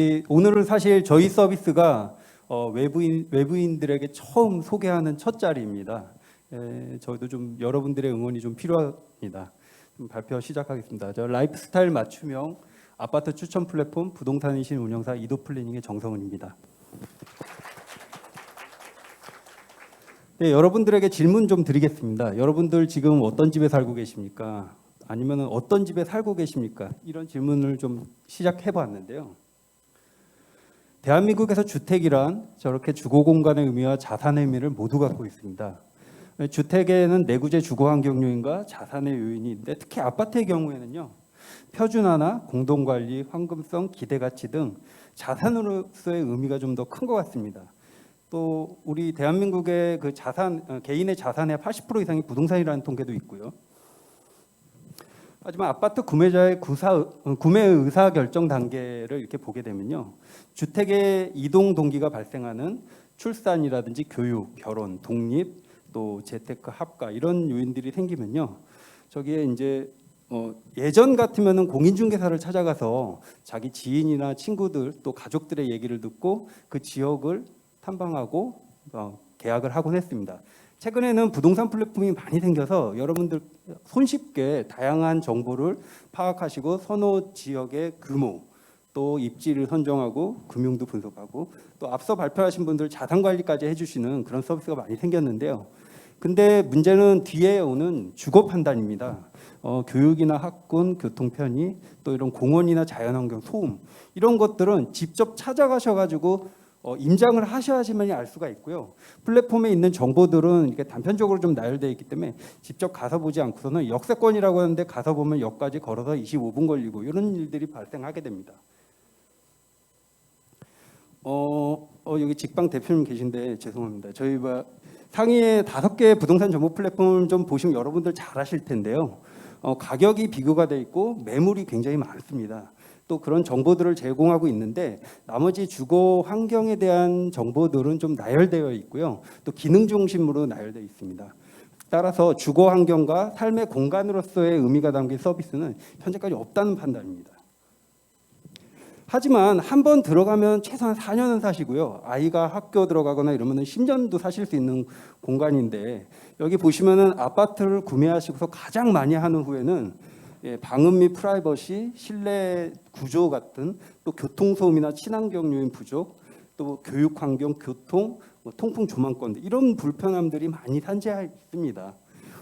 이- 오늘은 사실 저희 서비스가 어, 외부인 외부인들에게 처음 소개하는 첫 자리입니다. 에, 저도 좀 여러분들의 응원이 좀 필요합니다. 좀 발표 시작하겠습니다. 저 라이프스타일 맞춤형 아파트 추천 플랫폼 부동산 이신 운영사 이도 플래닝의 정성훈입니다. 네, 여러분들에게 질문 좀 드리겠습니다. 여러분들 지금 어떤 집에 살고 계십니까? 아니면 어떤 집에 살고 계십니까? 이런 질문을 좀 시작해 봤는데요. 대한민국에서 주택이란 저렇게 주거 공간의 의미와 자산의 의미를 모두 갖고 있습니다. 주택에는 내구재 주거 환경 요인과 자산의 요인이 있는데 특히 아파트의 경우에는요. 표준화나 공동 관리, 황금성, 기대 가치 등 자산으로서의 의미가 좀 더 큰 것 같습니다. 또 우리 대한민국의 그 자산 어, 개인의 자산의 80% 이상이 부동산이라는 통계도 있고요. 하지만 아파트 구매자의 구사, 어, 구매 의사 결정 단계를 이렇게 보게 되면요. 주택의 이동 동기가 발생하는 출산이라든지 교육, 결혼, 독립, 또 재테크 합가 이런 요인들이 생기면요. 저기에 이제 어, 예전 같으면은 공인중개사를 찾아가서 자기 지인이나 친구들 또 가족들의 얘기를 듣고 그 지역을 탐방하고 어, 계약을 하곤 했습니다. 최근에는 부동산 플랫폼이 많이 생겨서 여러분들 손쉽게 다양한 정보를 파악하시고 선호 지역의 규모 또 입지를 선정하고 금융도 분석하고 또 앞서 발표하신 분들 자산 관리까지 해주시는 그런 서비스가 많이 생겼는데요. 근데 문제는 뒤에 오는 주거 판단입니다. 어, 교육이나 학군, 교통 편의, 또 이런 공원이나 자연환경, 소음 이런 것들은 직접 찾아가셔가지고 어, 임장을 하셔야지만이 알 수가 있고요. 플랫폼에 있는 정보들은 이렇게 단편적으로 좀 나열되어 있기 때문에 직접 가서 보지 않고서는 역세권이라고 하는데 가서 보면 역까지 걸어서 25분 걸리고 이런 일들이 발생하게 됩니다. 어, 어 여기 직방 대표님 계신데 죄송합니다. 저희 뭐 상위에 다섯 개의 부동산 정보 플랫폼을 좀 보시면 여러분들 잘 아실 텐데요. 어, 가격이 비교가 돼 있고 매물이 굉장히 많습니다. 또 그런 정보들을 제공하고 있는데 나머지 주거 환경에 대한 정보들은 좀 나열되어 있고요. 또 기능 중심으로 나열되어 있습니다. 따라서 주거 환경과 삶의 공간으로서의 의미가 담긴 서비스는 현재까지 없다는 판단입니다. 하지만 한 번 들어가면 최소한 4년은 사시고요. 아이가 학교 들어가거나 이러면 10년도 사실 수 있는 공간인데 여기 보시면은 아파트를 구매하시고서 가장 많이 하는 후에는 예, 방음 및 프라이버시, 실내 구조 같은 또 교통 소음이나 친환경 요인 부족, 또 교육 환경, 교통, 뭐 통풍 조망권 이런 불편함들이 많이 산재해 있습니다.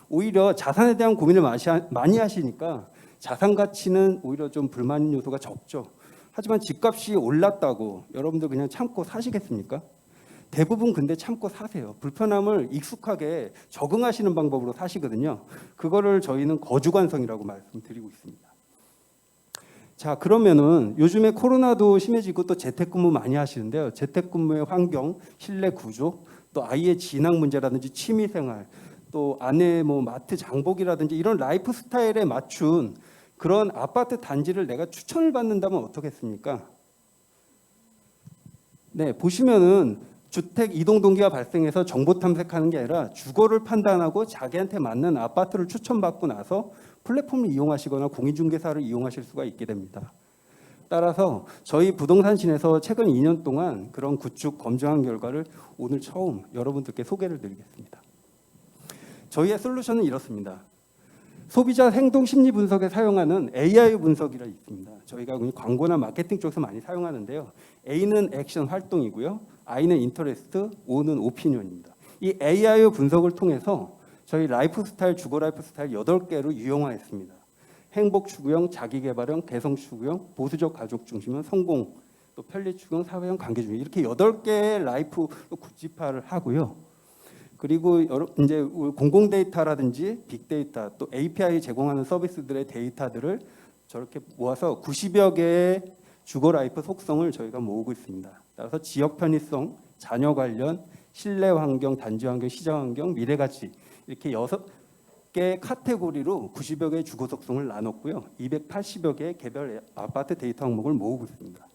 오히려 자산에 대한 고민을 많이 하시니까 자산 가치는 오히려 좀 불만 요소가 적죠. 하지만 집값이 올랐다고 여러분들 그냥 참고 사시겠습니까? 대부분 근데 참고 사세요. 불편함을 익숙하게 적응하시는 방법으로 사시거든요. 그거를 저희는 거주관성이라고 말씀드리고 있습니다. 자, 그러면은 요즘에 코로나도 심해지고 또 재택근무 많이 하시는데요. 재택근무의 환경, 실내 구조, 또 아이의 진학 문제라든지 취미 생활, 또 아내 뭐 마트 장복이라든지 이런 라이프 스타일에 맞춘 그런 아파트 단지를 내가 추천을 받는다면 어떻겠습니까? 네, 보시면은 주택 이동 동기가 발생해서 정보 탐색하는 게 아니라 주거를 판단하고 자기한테 맞는 아파트를 추천받고 나서 플랫폼을 이용하시거나 공인중개사를 이용하실 수가 있게 됩니다. 따라서 저희 부동산신에서 최근 2년 동안 그런 구축 검증한 결과를 오늘 처음 여러분들께 소개를 드리겠습니다. 저희의 솔루션은 이렇습니다. 소비자 행동 심리 분석에 사용하는 AI 분석이라 있습니다. 저희가 광고나 마케팅 쪽에서 많이 사용하는데요. A는 액션 활동이고요. I는 인터레스트, O는 오피니언입니다. 이 AI 분석을 통해서 저희 라이프 스타일 주거 라이프 스타일 8개로 유형화했습니다. 행복 추구형, 자기 개발형, 개성 추구형, 보수적 가족 중심형, 성공, 또 편리 추구형, 사회형, 관계 중심 이렇게 8개의 라이프 구집화를 하고요. 그리고 여러 이제 공공 데이터라든지 빅데이터 또 API 제공하는 서비스들의 데이터들을 저렇게 모아서 90여 개의 주거 라이프 속성을 저희가 모으고 있습니다. 따라서 지역 편의성, 자녀 관련, 실내 환경, 단지 환경, 시장 환경, 미래 가치 이렇게 여섯 개 카테고리로 90여 개의 주거 속성을 나눴고요. 280여 개의 개별 아파트 데이터 항목을 모으고 있습니다.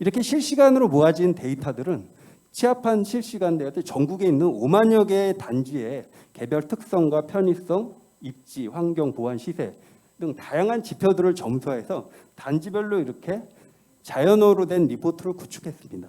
이렇게 실시간으로 모아진 데이터들은 취합한 실시간 데이터 전국에 있는 5만여 개의 단지의 개별 특성과 편의성, 입지, 환경, 보안, 시세 등 다양한 지표들을 점수해서 단지별로 이렇게 자연어로 된 리포트를 구축했습니다.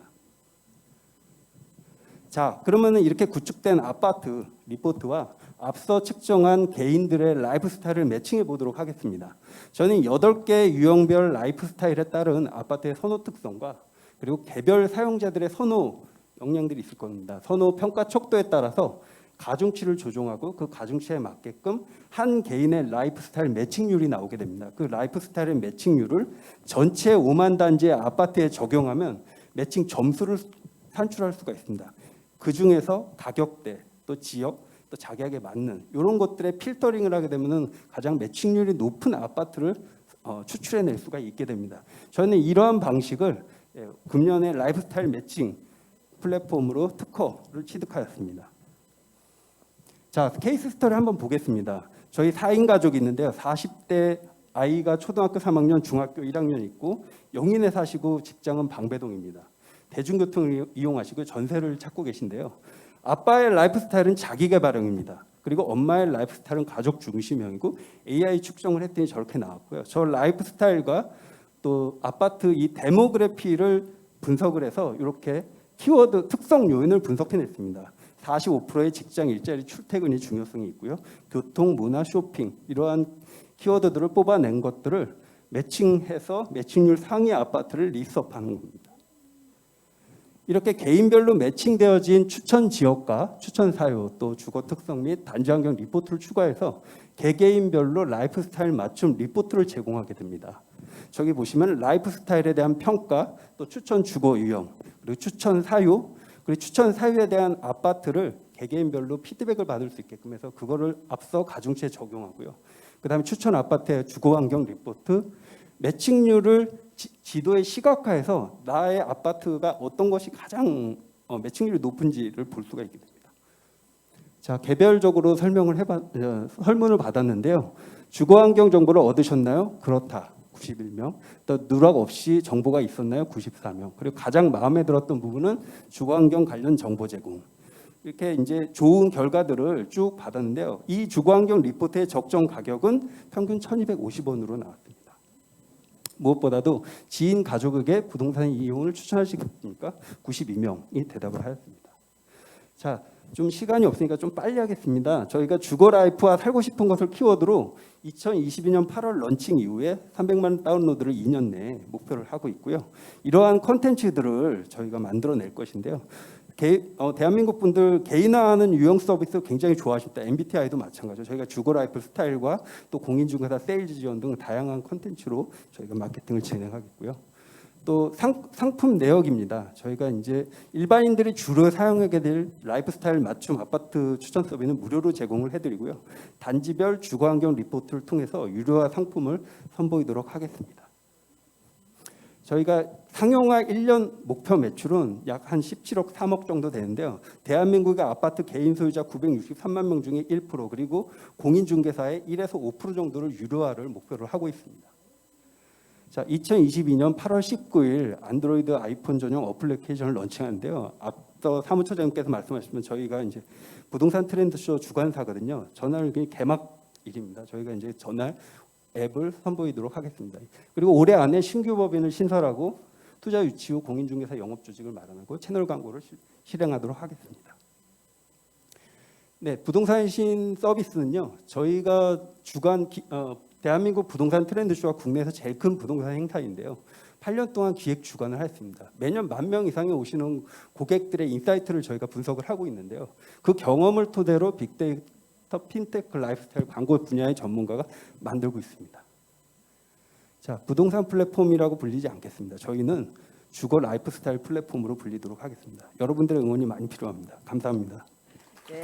자, 그러면은 이렇게 구축된 아파트 리포트와 앞서 측정한 개인들의 라이프 스타일을 매칭해 보도록 하겠습니다. 저는 8개 유형별 라이프 스타일에 따른 아파트의 선호 특성과 그리고 개별 사용자들의 선호 역량들이 있을 겁니다. 선호 평가 척도에 따라서 가중치를 조정하고 그 가중치에 맞게끔 한 개인의 라이프 스타일 매칭률이 나오게 됩니다. 그 라이프 스타일의 매칭률을 전체 5만 단지의 아파트에 적용하면 매칭 점수를 산출할 수가 있습니다. 그 중에서 가격대, 또 지역, 또 자기에게 맞는 이런 것들의 필터링을 하게 되면은 가장 매칭률이 높은 아파트를 어, 추출해낼 수가 있게 됩니다. 저는 이러한 방식을 예, 금년에 라이프 스타일 매칭 플랫폼으로 특허를 취득하였습니다. 자, 케이스 스토리 한번 보겠습니다. 저희 4인 가족이 있는데요. 40대 아이가 초등학교 3학년, 중학교 1학년 있고 영인에 사시고 직장은 방배동입니다. 대중교통을 이용하시고 전세를 찾고 계신데요. 아빠의 라이프 스타일은 자기 개발형입니다. 그리고 엄마의 라이프 스타일은 가족 중심형이고 AI 축정을 했더니 저렇게 나왔고요. 저 라이프 스타일과 또 아파트 이 데모그래피를 분석을 해서 이렇게 키워드 특성 요인을 분석해냈습니다. 45%의 직장 일자리 출퇴근이 중요성이 있고요. 교통, 문화, 쇼핑 이러한 키워드들을 뽑아낸 것들을 매칭해서 매칭률 상위 아파트를 리스업하는 겁니다. 이렇게 개인별로 매칭되어진 추천 지역과 추천 사유 또 주거 특성 및 단지 환경 리포트를 추가해서 개개인별로 라이프 스타일 맞춤 리포트를 제공하게 됩니다. 저기 보시면 라이프 스타일에 대한 평가 또 추천 주거 유형 그리고 추천 사유 그리고 추천 사유에 대한 아파트를 개개인별로 피드백을 받을 수 있게끔 해서 그거를 앞서 가중치에 적용하고요. 그다음에 추천 아파트의 주거 환경 리포트 매칭률을 지, 도에 시각화해서 나의 아파트가 어떤 것이 가장 어, 매칭률이 높은지를 볼 수가 있게 됩니다. 자 개별적으로 설명을 해봐 어, 설문을 받았는데요. 주거 환경 정보를 얻으셨나요? 그렇다. 91명. 또 누락 없이 정보가 있었나요? 94명. 그리고 가장 마음에 들었던 부분은 주거 환경 관련 정보 제공. 이렇게 이제 좋은 결과들을 쭉 받았는데요. 이 주거 환경 리포트의 적정 가격은 평균 1,250원으로 나왔습니다. 무엇보다도 지인 가족에게 부동산 이용을 추천하시겠습니까? 92명이 대답을 하였습니다. 자, 좀 시간이 없으니까 좀 빨리 하겠습니다. 저희가 주거 라이프와 살고 싶은 것을 키워드로 2022년 8월 런칭 이후에 300만 다운로드를 2년 내에 목표를 하고 있고요. 이러한 컨텐츠들을 저희가 만들어낼 것인데요. 개, 어, 대한민국 분들 개인화하는 유형 서비스 굉장히 좋아하십니다. MBTI도 마찬가지죠. 저희가 주거 라이프 스타일과 또 공인중개사 세일즈 지원 등 다양한 컨텐츠로 저희가 마케팅을 진행하겠고요. 또 상, 상품 내역입니다. 저희가 이제 일반인들이 주로 사용하게 될 라이프 스타일 맞춤 아파트 추천 서비스는 무료로 제공을 해드리고요. 단지별 주거 환경 리포트를 통해서 유료화 상품을 선보이도록 하겠습니다. 저희가 상용화 1년 목표 매출은 약 한 17억 3억 정도 되는데요. 대한민국의 아파트 개인 소유자 963만 명 중에 1% 그리고 공인중개사의 1에서 5% 정도를 유료화를 목표로 하고 있습니다. 자, 2022년 8월 19일 안드로이드 아이폰 전용 어플리케이션을 런칭하는데요. 앞서 사무처장님께서 말씀하시면 저희가 이제 부동산 트렌드쇼 주관사거든요. 전날 개막일입니다. 저희가 이제 전날 앱을 선보이도록 하겠습니다. 그리고 올해 안에 신규 법인을 신설하고 투자 유치 후 공인중개사 영업 조직을 마련하고 채널 광고를 실행하도록 하겠습니다. 네, 부동산 신 서비스는요. 저희가 주간 기, 어, 대한민국 부동산 트렌드쇼가 국내에서 제일 큰 부동산 행사인데요. 8년 동안 기획 주관을 했습니다. 매년 만 명 이상이 오시는 고객들의 인사이트를 저희가 분석을 하고 있는데요. 그 경험을 토대로 빅데이터 핀테크, 라이프스타일 광고 분야의 전문가가 만들고 있습니다. 자, 부동산 플랫폼이라고 불리지 않겠습니다. 저희는 주거 라이프스타일 플랫폼으로 불리도록 하겠습니다. 여러분들의 응원이 많이 필요합니다. 감사합니다. 네.